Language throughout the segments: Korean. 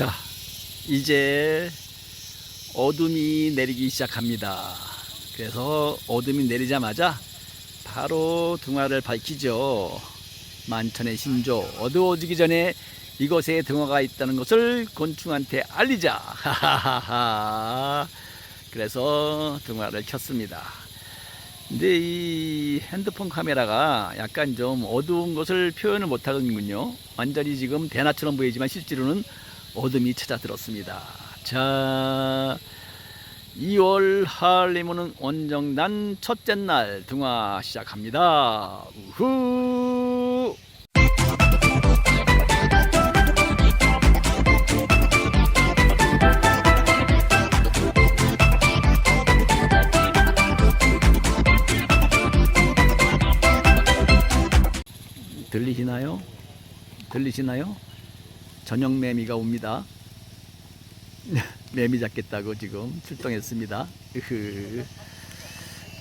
자, 이제 어둠이 내리기 시작합니다. 그래서 어둠이 내리자마자 바로 등화를 밝히죠. 만천의 신조 어두워지기 전에 이곳에 등화가 있다는 것을 곤충한테 알리자. 그래서 등화를 켰습니다. 근데 이 핸드폰 카메라가 약간 좀 어두운 것을 표현을 못 하는군요. 완전히 지금 대낮처럼 보이지만 실제로는 어둠이 찾아들었습니다. 자, 2월 할리문은 원정단 첫째 날 등화 시작합니다. 우후! 들리시나요? 들리시나요? 저녁 매미가 옵니다. 매미 잡겠다고 지금 출동했습니다. 으흐.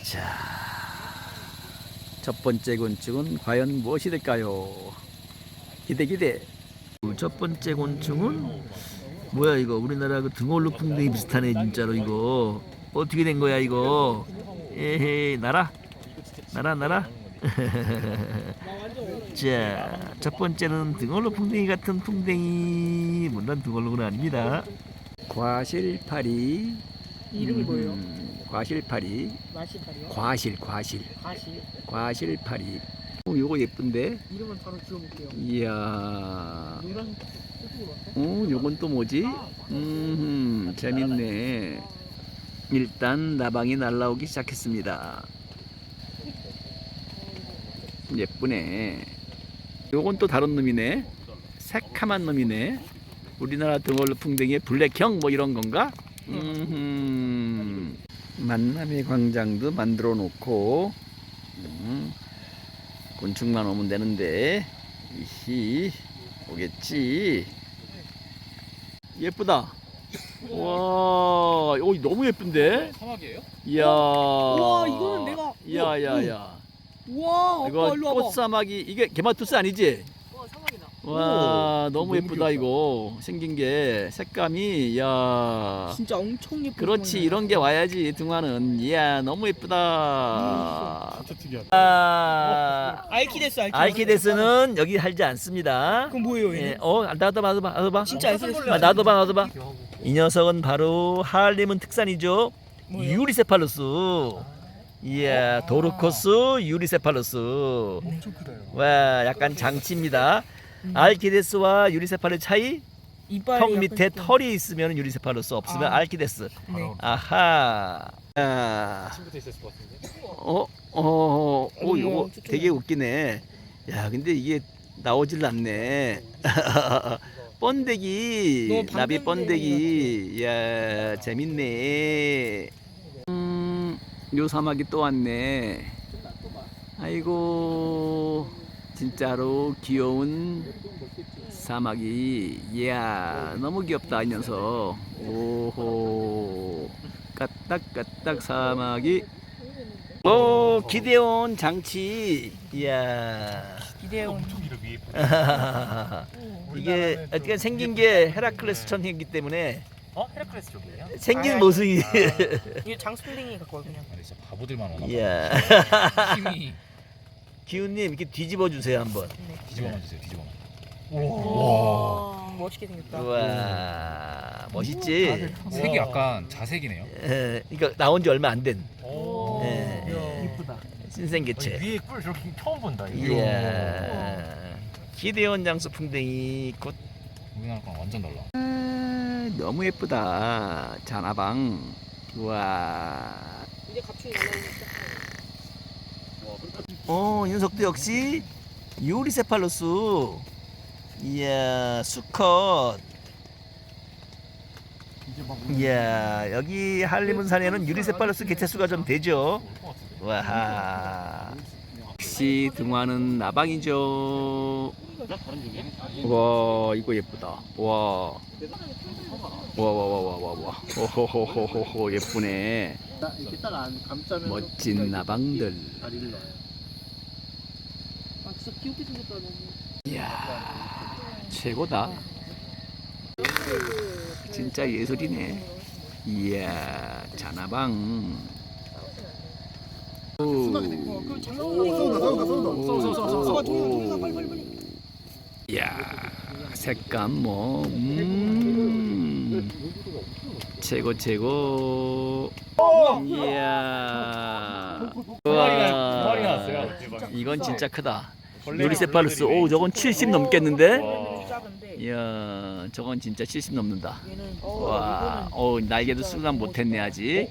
자, 첫 번째 곤충은 과연 무엇이 될까요? 기대 기대. 첫 번째 곤충은 뭐야 이거 우리나라 그 등골로 풍뎅이 비슷하네 진짜로 이거 어떻게 된 거야 이거? 에헤이 나라 나라 나라. 자, 첫 번째는 등얼로 풍뎅이 같은 풍뎅이 물론 등얼로는 아닙니다. 과실파리. 이름이 뭐예요? 음, 과실파리. 마시파리요? 과실, 과실, 가시 과실파리. 어, 요거 예쁜데? 이름은 바로 지어볼게요 이야. 노란? 어, 요건 또 뭐지? 음, 재밌네. 일단 나방이 날라오기 시작했습니다. 예쁘네. 요건 또 다른 놈이네. 새카만 놈이네. 우리나라 등월로 풍뎅이의 블랙형 뭐 이런 건가? 음, 만남의 광장도 만들어 놓고 음, 곤충만 오면 되는데 이히 오겠지. 예쁘다. 와, 오 너무 예쁜데? 사막이에요? 이야. 우와, 이거는 내가- 이야, 야, 야. 우와 이거 와봐 꽃사마귀 이게 게마투스 아니지? 와 사막이다 와, 너무 너무 예쁘다 귀엽다. 이거. 생긴 게 색감이 야. 진짜 엄청 예쁜 그렇지 거네. 이런 게 와야지 등화는. 이야, 너무 예쁘다. 진짜 특이하다. 아, 알키데스 알키데스 알키데스는 여기 살지 않습니다. 그럼 뭐예요 예, 얘는? 어, 나도 봐, 나도 봐, 나도 봐. 진짜 알키데스 아, 나도 봐, 나도 봐. 이 녀석은 바로 하알림은 특산이죠. 뭐예요? 유리세팔루스. 이야, 도르코스 유리세팔루스. 엄청 크다 요 와, 약간 장치입니다. 알키데스와 유리세팔의 차이? 이빨이 턱 약간 밑에 좀- 털이 있으면 유리세팔루스, 없으면 아. 알키데스. 네. 아하. 아, 친구도 있었을 것 같은데. 어, 어, 오, 어머, 요거 쫓겨나. 되게 웃기네. 야, 근데 이게 나오질 않네. 번데기, 너무 나비 방금 번데기. 야, 재밌네. 음, 요 사막이 또 왔네. 아이고, 진짜로 귀여운 사막이. 이야, 너무 귀엽다, 이 녀석. 오호. 까딱까딱 사막이. 오, 기대온 장치. 이야. 기대온. 이게 어떻게 생긴 게 헤라클레스처럼 생겼기 때문에 어 헤라클레스 쪽이에요? 생긴 아, 모습이 갖고 와 그냥 아니 진짜 바보들만 오나. 봐. 이야 힘이 기훈님 이렇게 뒤집어 주세요 한번 뒤집어만 주세요. 뒤집어만. 와 멋있게 생겼다 우와 멋있지 색이 약간 자색이네요. 에, 그러니까 나온 지 얼마 안된 오. 예. 이쁘다 신생개체 위에 뿔 저렇게 처음 본다. 이야 기대온 장수 풍뎅이 곧 우리나라 거랑 완전 달라. 아, 너무 예쁘다 자나방 우와 이제 갑자기 날라오니까 어, 이 녀석도 역시 유리세팔루스. 이야, 수컷. 이야, 여기 한림문산에는 유리세팔루스 개체수가 좀 되죠. 와. 역시 등화는 나방이죠. 와, 이거 예쁘다. 와. 와, 와, 와, 와, 와, 와. 호호호호호, 예쁘네. 멋진 나방들. 아 진짜 귀엽게 생겼다 너무 이야 최고다 진짜 예술이네. 이야, 자나방. 그럼 장난. 빨리, 빨리, 빨리. 이야, 색감 뭐, 음. 최고, 최고. 이야. 나왔어요. 이건 진짜 크다. 벌레들이네. 오, 저건 70 넘겠는데? 이야, 저건 진짜 70 넘는다. 얘는 와, 어 날개도 수납 못했네 아직.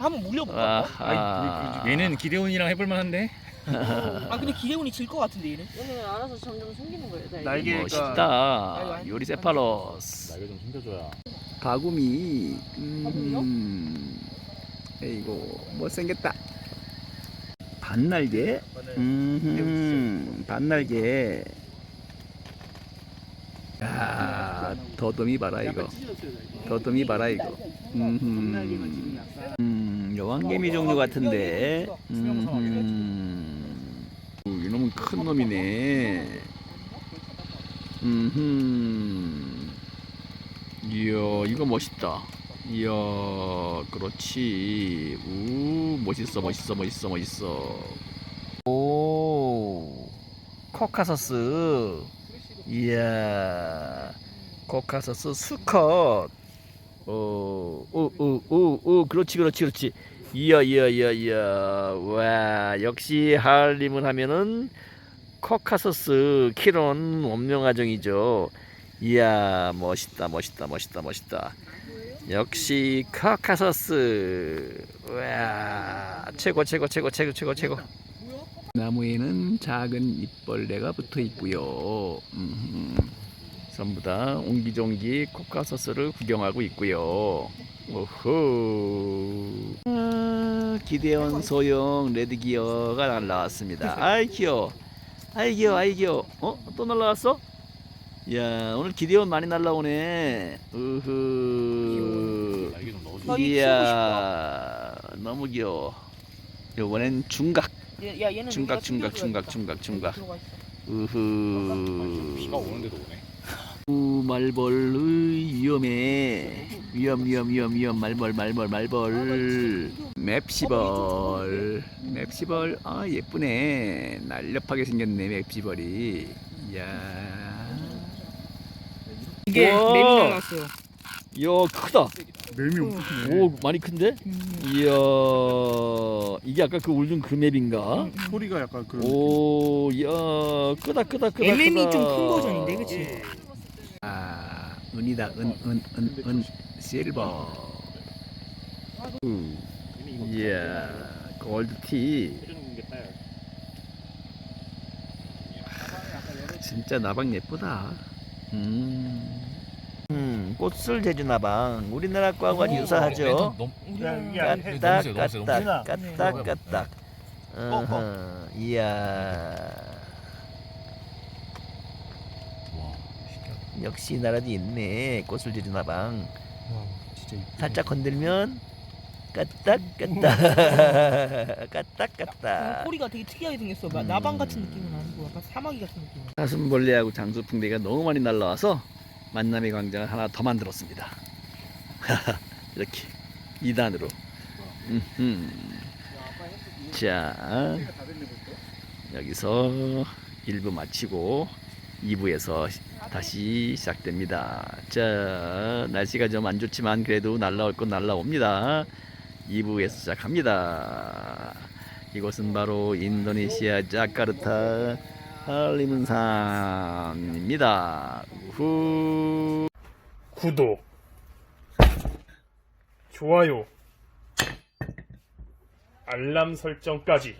한번 물려볼까? 와, 얘는 기대온이랑 해볼 만한데. 아 근데 기대훈이 질 것 같은데 얘는. 얘는 알아서 점점 생기는 거예요. 날개. 날개가 멋있다. 요리세팔로스. 날개 좀 숨겨줘야. 바구미. 음. 에이고 못생겼다. 반날개. 음. 반날개. 야, 더듬이 봐라 이거. 더듬이 봐라 이거. 음. 음, 여왕개미 종류 같은데. 음. 오, 이놈은 큰 놈이네. 음. 이야, 이거 멋있다. 이야, 그렇지. 우, 멋있어, 멋있어, 멋있어, 멋있어. 오, 코카서스. 이야, 코카서스 수컷. 어, 오, 오, 오, 오, 그렇지, 그렇지, 그렇지. 이야, 이야, 이야, 이야. 와, 역시 하얼림을 하면은 코카서스 키론 원명아종이죠. 이야, 멋있다, 멋있다, 멋있다, 멋있다. 역시 코카서스. 와, 최고, 최고, 최고, 최고, 최고, 최고. 나무에는 작은 잎벌레가 붙어 있고요. 음, 전부 다 옹기종기 코카서스를 구경하고 있고요. 오호. 아, 기대원 소형 레드기어가 날라왔습니다. 아이 귀여워. 아이 귀여워, 아이 귀여워. 어? 또 날라왔어? 야 오늘 기대원 많이 날라오네. 이거 이야 너무 귀여워. 이번엔 중각. 얘- 야 얘는 중각, 중각. 중각, 중각, 중각. 우후. 비가 오는데도 오네. 우 말벌의 위험해. 위험 위험 위험 위험. 말벌 말벌 말벌. 맵시벌. 맵시벌. 아 예쁘네. 날렵하게 생겼네 맵시벌이. 이야. 이게 우와. 맵이 나왔어요. 이야 크다. 멜미 오 많이 큰데? 이야. 이게 아까 그 울든 그 맵인가? 소리가 약간 그런 오 이야. 크다 크다 크다 MM이 크다. 좀큰 그치? 아 은이다 은 은 은 은 실버. 우, 이야 골드티 진짜 나방 예쁘다. 음, 음 꽃술 제주 나방. 우리나라 과와 유사하죠? 까딱 까딱. 까딱 까딱. 이야 와 신기하다. 역시 나라도 있네. 꽃을 지르 나방. 진짜 살짝 건들면 까딱 까딱. 까딱 까딱. 꼬리가 되게 특이하게 생겼어. 막 음. 나방 같은 느낌은 아니고 약간 사마귀 같은 느낌. 사슴벌레하고 장수풍뎅이가 너무 많이 날라와서 만남의 광장을 하나 더 만들었습니다. 이렇게 2단으로. 자 여기서 1부 마치고 2부에서 다시 시작됩니다. 자, 날씨가 좀 안 좋지만 그래도 날라올 건 날라옵니다. 2부에서 시작합니다. 이곳은 바로 인도네시아 자카르타 할리문산입니다. 후. 구독, 좋아요, 알람 설정까지